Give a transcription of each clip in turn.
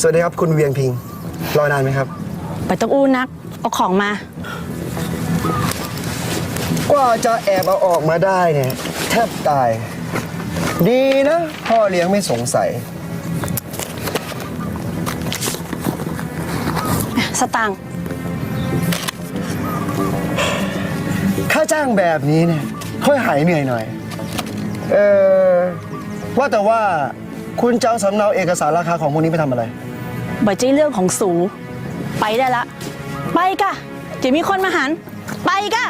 สวัสดีครับคุณเวียงพิง รอนานไหมครับ ไปต้องอู้นัก เอาของมา กว่าจะแอบเอาออกมาได้เนี่ย แทบตาย ดีนะ พ่อเลี้ยงไม่สงสัย สตางค์ค่าจ้างแบบนี้เนี่ย ค่อยหายเหนื่อยหน่อย เออว่าแต่ว่า คุณจะเอาสำเนาเอกสารราคาของพวกนี้ไปทำอะไร บ่ใจเรื่องของสู ไปได้ละ ไปกะเดี๋ยวมีคนมาหัน ไปกะ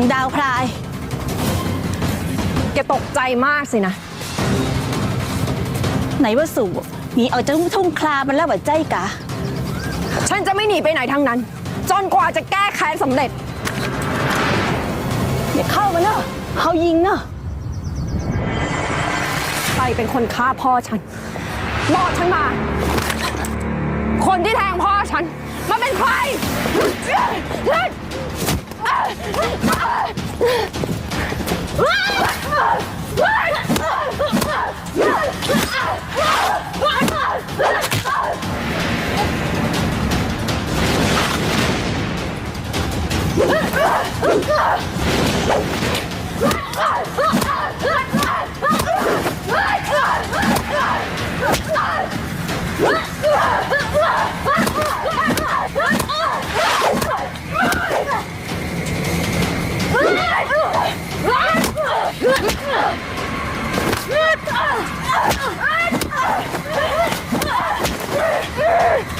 นางดาวพราย แกตกใจมากสินะ ไหนว่าสูหนีออกจากทุ่งคลามันแล้วว่าใจกะ ฉันจะไม่หนีไปไหนทั้งนั้น จนกว่าจะแก้แค้นสำเร็จ อย่าเข้ามาเนอะเขายิงเนอะใครเป็นคนฆ่าพ่อฉันบอกฉันมา คนที่แทงพ่อฉัน มันเป็นใคร ป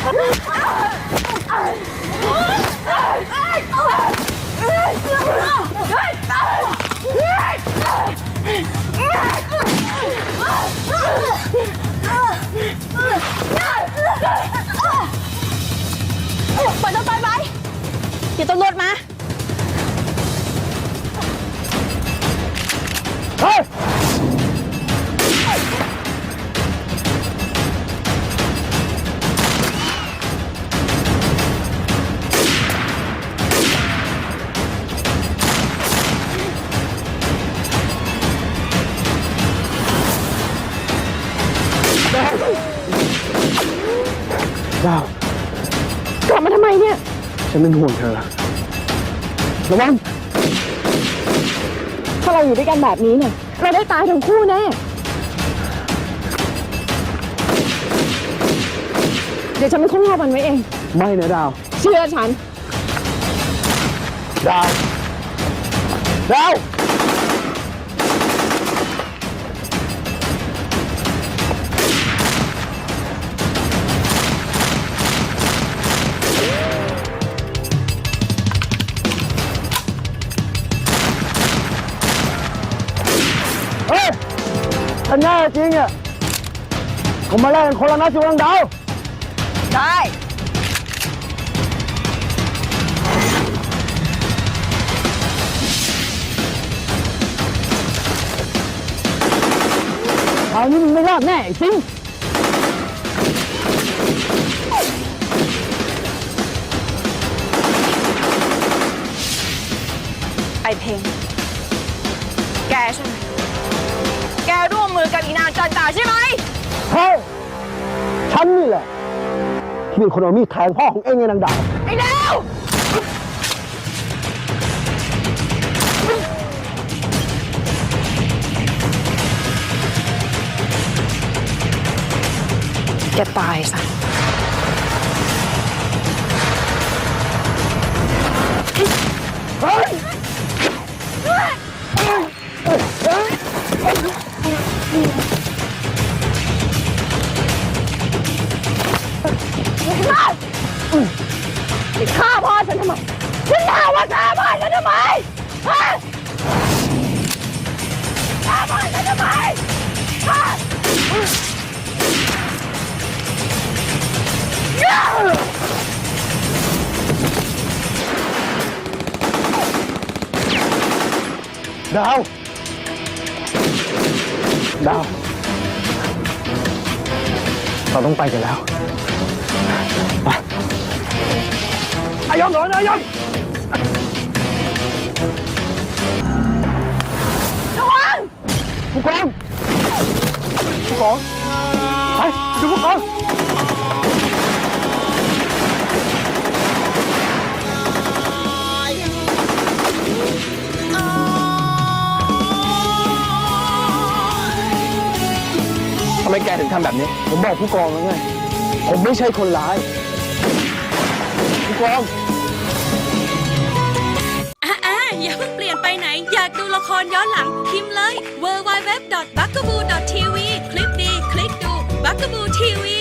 เดี๋ยวตำรวจมา ดาวกลับมาทำไมเนี่ย ฉันเป็นห่วงเธอ ระวัง ถ้าเราอยู่ด้วยกันแบบนี้เนี่ย เราได้ตายทั้งคู่แน่ เดี๋ยวฉันเป็นคนรอมันไว้เอง ไม่นะดาว เชื่อฉัน ดาว ดาว แน่จริงอะก็มาแลกกันคนละนัดสิวังดาว ได้ คราวนี้มึงไม่รอดแน่ไอ้ซิงไอเพลงแกใช่ไหม แกร่วมมือกับอีนางจันตาใช่ไหมเฮ้ยฉันนี่แหละ ที่เป็นคนเอามีดแทงพ่อของเองไงนางดาวไอ้ดาวแกตายซะ มาไปฆ่าพ่อฉันทำไมฉันถาว่าฆ่าพ่อฉันทำไมฮะฆ่าพ่อฉันทำไมฮะดาว ดาว เราต้องไปกันแล้วไปอายอมหน่อยนะอายอมผู้กองผู้กองไปดูผู้กอง แกถึงทำแบบนี้ ผมบอกผู้กองแล้วไง ผมไม่ใช่คนร้าย ผู้กอง อะอะอย่าเพิ่งเปลี่ยนไปไหน อยากดูละครย้อนหลัง พิมพ์เลย w w w b u g a b o o t v คลิปดี คลิกดู b u g a b o o TV